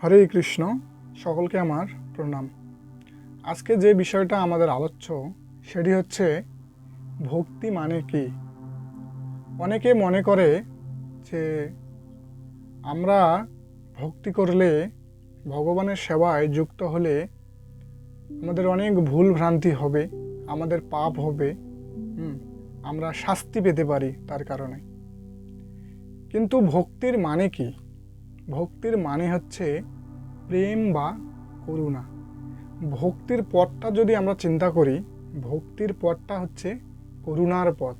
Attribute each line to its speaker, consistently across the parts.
Speaker 1: হরে কৃষ্ণ, সকলকে আমার প্রণাম। আজকে যে বিষয়টা আমাদের আলোচ্য, সেটি হচ্ছে ভক্তি মানে কি? অনেকে মনে করে যে আমরা ভক্তি করলে, ভগবানের সেবায় যুক্ত হলে আমাদের অনেক ভুল ভ্রান্তি হবে, আমাদের পাপ হবে আমরা শাস্তি পেতে পারি তার কারণে। কিন্তু ভক্তির মানে কি? ভক্তির মানে হচ্ছে প্রেম বা করুণা। ভক্তির পথটা যদি আমরা চিন্তা করি, ভক্তির পথটা হচ্ছে করুণার পথ।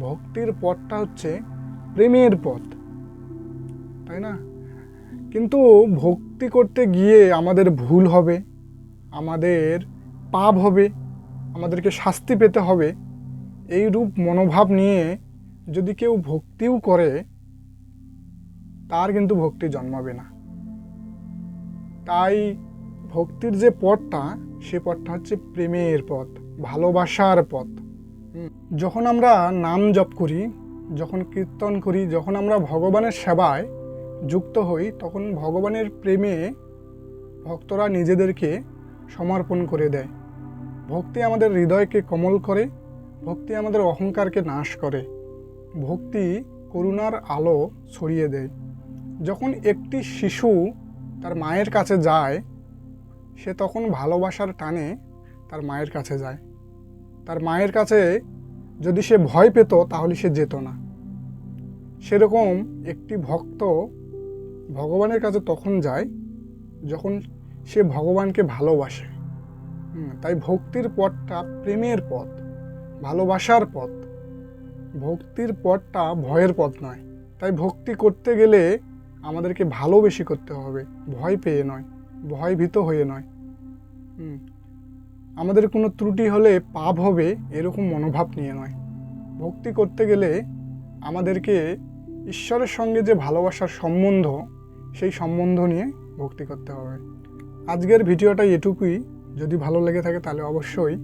Speaker 1: ভক্তির পথটা হচ্ছে প্রেমের পথ। তাই না? কিন্তু ভক্তি করতে গিয়ে আমাদের ভুল হবে, আমাদের পাপ হবে, আমাদেরকে শাস্তি পেতে হবে এই রূপ মনোভাব নিয়ে যদি কেউ ভক্তিও করে তার কিন্তু ভক্তি জন্মাবে না। তাই ভক্তির যে পথটা, সে পথটা হচ্ছে প্রেমের পথ, ভালোবাসার পথ। যখন আমরা নাম জপ করি, যখন কীর্তন করি, যখন আমরা ভগবানের সেবায় যুক্ত হই, তখন ভগবানের প্রেমে ভক্তরা নিজেদেরকে সমর্পণ করে দেয়। ভক্তি আমাদের হৃদয়কে কোমল করে, ভক্তি আমাদের অহংকারকে নাশ করে। ভক্তি করুণার আলো ছড়িয়ে দেয়। যখন একটি শিশু তার মায়ের কাছে যায়, সে তখন ভালোবাসার টানে তার মায়ের কাছে যায়। তার মায়ের কাছে যদি সে ভয় পেত, তাহলে সে যেত না। সেরকম একটি ভক্ত ভগবানের কাছে তখন যায়, যখন সে ভগবানকে ভালোবাসে। তাই ভক্তির পথটা প্রেমের পথ, ভালোবাসার পথ। ভক্তির পথটা ভয়ের পথ নয়। তাই ভক্তি করতে গেলে আমাদেরকে ভালোবেসে করতে হবে। ভয় পেয়ে নয়, ভয়ভীত হয়ে নয়। আমাদের কোনো ত্রুটি হলে পাপ হবে এরকম মনোভাব নিয়ে নয়। ভক্তি করতে গেলে আমাদেরকে ঈশ্বরের সঙ্গে যে ভালোবাসার সম্বন্ধ, সেই সম্বন্ধ নিয়ে ভক্তি করতে হবে। আজকের ভিডিওটা এটুকুই। যদি ভালো লেগে থাকে তাহলে অবশ্যই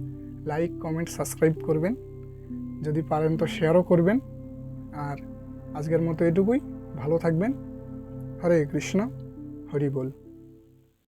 Speaker 1: লাইক, কমেন্ট, সাবস্ক্রাইব করবেন। যদি পারেন তো শেয়ারও করবেন। আর আজকের মতো এটুকুই। ভালো থাকবেন। হরে কৃষ্ণ হরি বল।